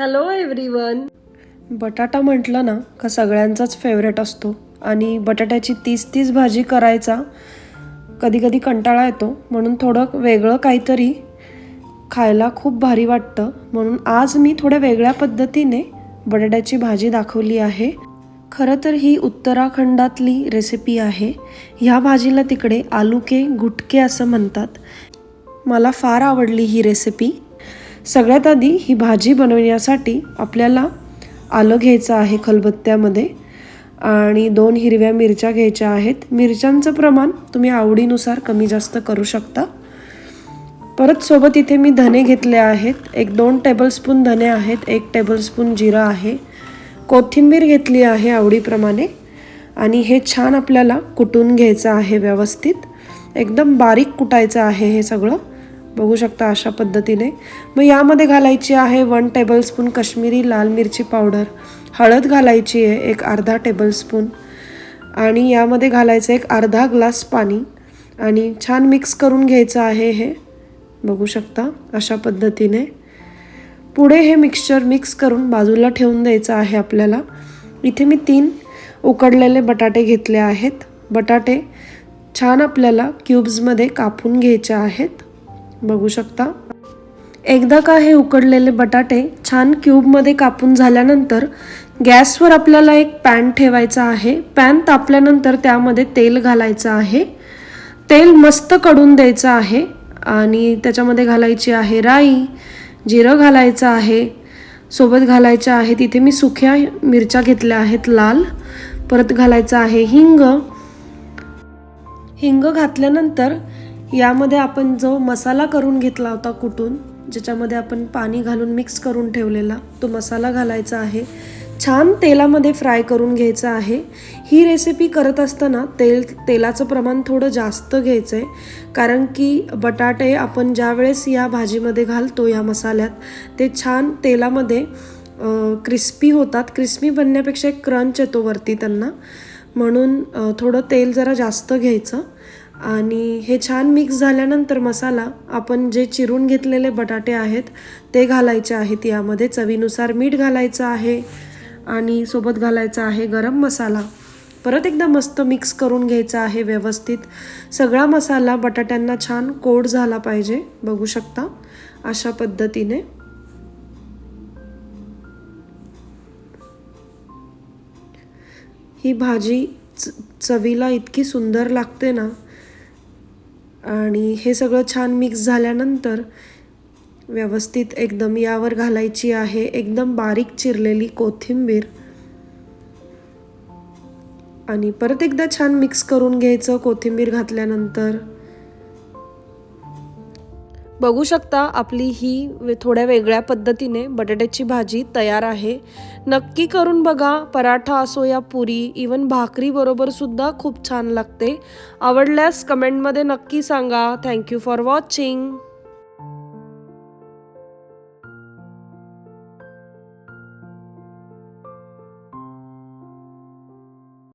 Hello everyone बटाटा म्हटलं ना का सगळ्यांचाच फेवरेट असतो. आणि बटाट्याची तीस तीस भाजी करायचा कधी कधी कंटाळा येतो. म्हणून थोडं वेगळं काहीतरी खायला खूप भारी वाटतं. म्हणून आज मी थोड्या वेगळ्या पद्धतीने बटाट्याची भाजी दाखवली आहे. खरं तर ही उत्तराखंडातली रेसिपी आहे. ह्या भाजीला तिकडे आलूके गुटके असं म्हणतात. मला फार आवडली ही रेसिपी सगळ्यात आधी ही भाजी बनवण्यासाठी आपल्याला आलं घ्यायचं आहे खलबत्त्यामध्ये आणि दोन हिरव्या मिरच्या घ्यायच्या आहेत. मिरच्यांचं प्रमाण तुम्ही आवडीनुसार कमी जास्त करू शकता. परत सोबत इथे मी धने घेतले आहेत. एक दोन टेबलस्पून धने आहेत एक टेबलस्पून जिरा आहे. कोथिंबीर घेतली आहे आवडीप्रमाणे. आणि हे छान आपल्याला कुटून घ्यायचं आहे व्यवस्थित. एकदम बारीक कुटायचं आहे हे सगळं. बघू शकता अशा पद्धतीने. मग यामध्ये घालायची आहे वन टेबलस्पून कश्मीरी लाल मिरची पावडर हळद घालायची आहे एक अर्धा टेबलस्पून आणि यामध्ये घालायचं एक अर्धा ग्लास पाणी. आणि छान मिक्स करून घ्यायचं आहे हे. बघू शकता अशा पद्धतीने. पुढे हे मिक्सचर मिक्स करून बाजूला ठेवून द्यायचं आहे आपल्याला. इथे मी तीन उकडलेले बटाटे घेतले आहेत. बटाटे छान आपल्याला क्यूब्समध्ये कापून घ्यायचे आहेत. बघू शकता. एकदा का हे उकडलेले बटाटे छान क्यूबमध्ये कापून झाल्यानंतर गॅसवर आपल्याला एक पॅन ठेवायचा आहे. पॅन तापल्यानंतर त्यामध्ये तेल घालायचं आहे. तेल मस्त कडून द्यायचं आहे आणि त्याच्यामध्ये घालायची आहे राई जिरं घालायचं आहे. सोबत घालायच्या आहेत तिथे मी सुक्या मिरच्या घेतल्या आहेत लाल. परत घालायचं आहे हिंग. हिंग घातल्यानंतर यामध्ये आपण जो मसाला करून घेतला होता कुटून ज्याच्यामध्ये आपण पाणी घालून मिक्स करून ठेवलेला तो मसाला घालायचा आहे. छान तेलामध्ये फ्राय करून घ्यायचा आहे. ही रेसिपी करत असताना तेल तेलाचं प्रमाण थोडं जास्त घ्यायचं आहे कारण की बटाटे आपण ज्या वेळेस या भाजीमध्ये घालतो या मसाल्यात ते छान तेलामध्ये क्रिस्पी होतात. क्रिस्पी बनण्यापेक्षा एक क्रंच येतो वरती त्यांना. म्हणून थोडं तेल जरा जास्त घ्यायचं. आणि हे छान मिक्स झाल्यानंतर मसाला आपण जे चिरून घेतलेले बटाटे आहेत ते घालायचे आहेत. यामध्ये चवीनुसार मीठ घालायचं आहे आणि सोबत घालायचा आहे गरम मसाला. परत एकदा मस्त मिक्स करून घ्यायचा आहे व्यवस्थित. सगळा मसाला बटाट्यांना छान कोड झाला पाहिजे बघू शकता? अशा पद्धतीने. ही भाजी च चवीला इतकी सुंदर लागते ना आणि हे सगळं छान मिक्स झाल्यानंतर व्यवस्थित एकदम यावर घालायची आहे. एकदम बारीक चिरलेली कोथिंबीर. आणि परत एकदा छान मिक्स करून घ्यायचं कोथिंबीर घातल्यानंतर. बघू शकता आपली ही वे- थोड्या वेगळ्या पद्धतीने बटाट्याची भाजी तयार आहे. नक्की करून बघा पराठा असो या पुरी इवन भाकरीबरोबरसुद्धा खूप छान लागते. आवडल्यास कमेंटमध्ये नक्की सांगा. Thank you for watching